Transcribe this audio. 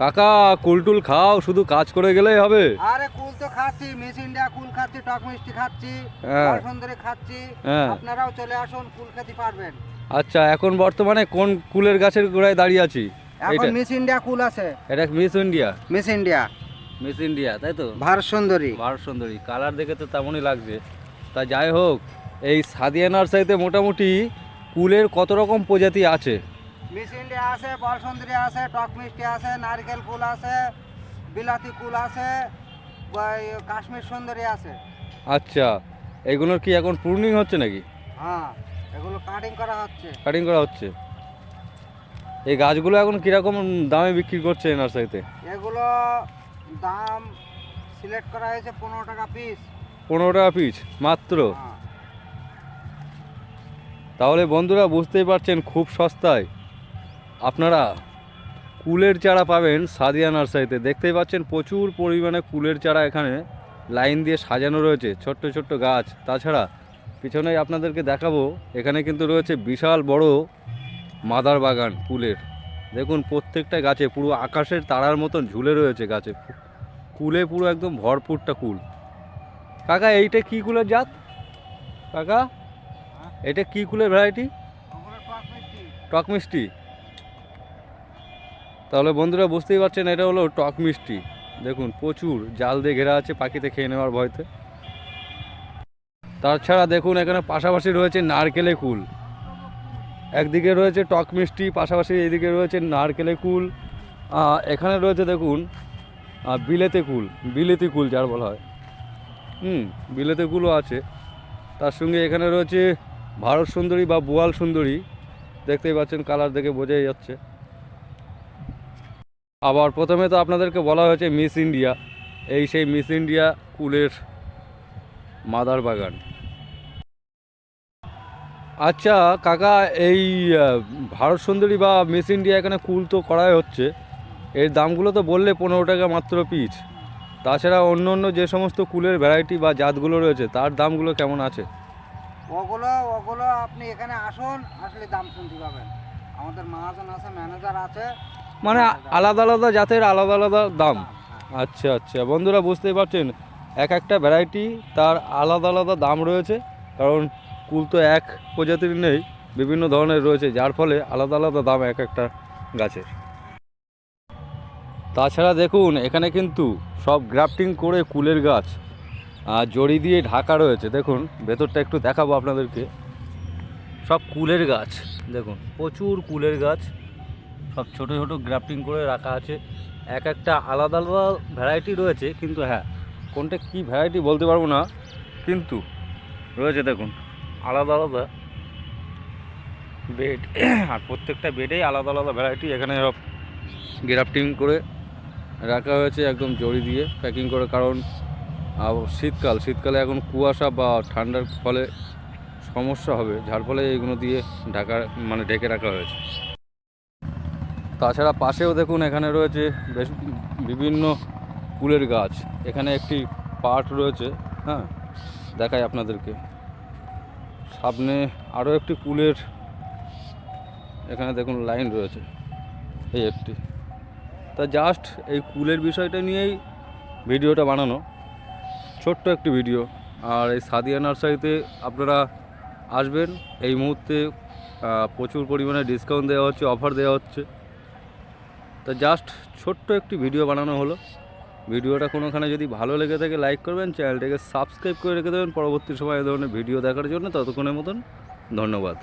কাকা কুলটুল খাও শুধু কাজ করে গেলেই হবে। আরে কুল তো খাচ্ছি ইন্ডিয়া কুল খাচ্ছি টক মিষ্টি খাচ্ছি হ্যাঁ। সুন্দরী খাচ্ছি। হ্যাঁ। আপনারাও চলে আসুন কুল খেতে পারবেন। আচ্ছা এখন বর্তমানে কোন কুলের গাছের গোড়ায় দাঁড়িয়ে আছি? এখন মিস ইন্ডিয়া কুল আছে। এটা miss India? Miss India. Miss India তাই তো? ভারত সুন্দরী। ভারত সুন্দরী কালার দেখে তো তেমনই লাগছে। তা যাই হোক এই সাদিয়া নার্সারিতে মোটামুটি কুলের কত রকম প্রজাতি আছে? মিস ইন্ডিয়া আছে ফল আছে টক মিষ্টি আছে নারকেল কুল আছে বিলাতি কুল আছে কাশ্মীর সুন্দরী আছে। আচ্ছা এগুলোর কি এখন পূর্ণিং হচ্ছে নাকি? হ্যাঁ এগুলো কাটিং করা হচ্ছে। কাটিং করা হচ্ছে। এই গাছগুলো এখন কীরকম দামে বিক্রি করছে নার্সারিতে? এগুলো দাম সিলেক্ট করা হয়েছে পনেরো টাকা পিস পনেরো টাকা পিস মাত্র? তাহলে বন্ধুরা বুঝতেই পারছেন খুব সস্তায়। আপনারা কুলের চারা পাবেন সাদিয়া নার্সারিতে। দেখতেই পাচ্ছেন প্রচুর পরিমাণে কুলের চারা এখানে লাইন দিয়ে সাজানো রয়েছে ছোট্ট ছোট্ট গাছ। তাছাড়া পিছনেই আপনাদেরকে দেখাবো এখানে কিন্তু রয়েছে বিশাল বড় মাদার বাগান কুলের। দেখুন প্রত্যেকটা গাছে পুরো আকাশের তারার মতন ঝুলে রয়েছে গাছে। কুলে পুরো একদম ভরপুরটা কুল। কাকা এইটা কি কুলের জাত? কাকা এটা কি কুলের ভ্যারাইটি টক মিষ্টি। তাহলে বন্ধুরা বুঝতেই পারছেন, এটা হলো টক মিষ্টি। দেখুন, প্রচুর জাল দিয়ে ঘেরা আছে পাখিতে খেয়ে নেওয়ার ভয়তে। তাছাড়া দেখুন, এখানে পাশাপাশি রয়েছে নারকেলে কুল। একদিকে রয়েছে টক মিষ্টি, পাশাপাশি এইদিকে রয়েছে নারকেলে কুল। এখানে রয়েছে দেখুন বিলেতে কুল, বিলেতি কুল যার বলা হয়। হুম, বিলেতে কুলও আছে। তার সঙ্গে এখানে রয়েছে ভারত সুন্দরী বা বোয়াল সুন্দরী। দেখতেই পাচ্ছেন, কালার দেখে বোঝাই যাচ্ছে। আবার প্রথমে তো আপনাদেরকে বলা হয়েছে মিস ইন্ডিয়া। এই সেই মিস ইন্ডিয়া কুলের মাদার বাগান। আচ্ছা কাকা, এই ভারত সুন্দরী বা মিস ইন্ডিয়া এখানে কুল তো করাই হচ্ছে। এর দামগুলো তো বললে পনেরো টাকা মাত্র পিস তাছাড়া অন্য অন্য যে সমস্ত কুলের ভ্যারাইটি বা জাতগুলো রয়েছে, তার দামগুলো কেমন আছে? ওগুলো ওগুলো আপনি এখানে আসুন, আসলে দাম শুনতে পাবেন। আমাদের মহাজন আছে ম্যানেজার আছে। মানে আলাদা আলাদা জাতের আলাদা আলাদা দাম। আচ্ছা আচ্ছা। বন্ধুরা, বুঝতেই পারছেন, এক একটা ভ্যারাইটি তার আলাদা আলাদা দাম রয়েছে, কারণ কুল তো এক প্রজাতির নেই, বিভিন্ন ধরনের রয়েছে, যার ফলে আলাদা আলাদা দাম এক একটা গাছের। তাছাড়া দেখুন, এখানে কিন্তু সব গ্রাফটিং করে কুলের গাছ, আর জড়ি দিয়ে ঢাকা রয়েছে। দেখুন, ভেতরটা একটু দেখাবো আপনাদেরকে। সব কুলের গাছ, দেখুন, প্রচুর কুলের গাছ। সব ছোট ছোট গ্রাফটিং করে রাখা আছে। এক একটা আলাদা আলাদা ভ্যারাইটি রয়েছে, কিন্তু হ্যাঁ কোনটা কি ভ্যারাইটি বলতে পারব না, কিন্তু রয়েছে দেখুন, আলাদা আলাদা বেড আর প্রত্যেকটা বেডেই আলাদা আলাদা ভ্যারাইটি এখানে সব গ্রাফটিং করে রাখা হয়েছে একদম জড়ি দিয়ে প্যাকিং করে, কারণ শীতকাল, শীতকালে এখন কুয়াশা বা ঠান্ডার ফলে সমস্যা হবে, যার ফলে এইগুলো দিয়ে ঢাকা মানে ঢেকে রাখা হয়েছে। তাছাড়া পাশেও দেখুন এখানে রয়েছে বেশ বিভিন্ন ফুলের গাছ। এখানে একটি পাট রয়েছে হ্যাঁ দেখাই আপনাদেরকে। সামনে আরও একটি কুলের এখানে দেখুন লাইন রয়েছে, এই একটি। তা জাস্ট এই কুলের বিষয়টা নিয়েই ভিডিওটা বানানো, ছোট্ট একটি ভিডিও। আর এই সাদিয়া নার্সারিতে আপনারা আসবেন, এই মুহূর্তে প্রচুর পরিমাণে ডিসকাউন্ট দেওয়া হচ্ছে, অফার দেওয়া হচ্ছে। তো জাস্ট ছোট্ট একটি ভিডিও বানানো হলো। ভিডিওটা কোনোখানে যদি ভালো লেগে থাকে লাইক করবেন চ্যানেলটাকে সাবস্ক্রাইব করে রেখে দেবেন। পরবর্তী সময় এ ধরনের ভিডিও দেখার জন্য ততক্ষণের মতন ধন্যবাদ।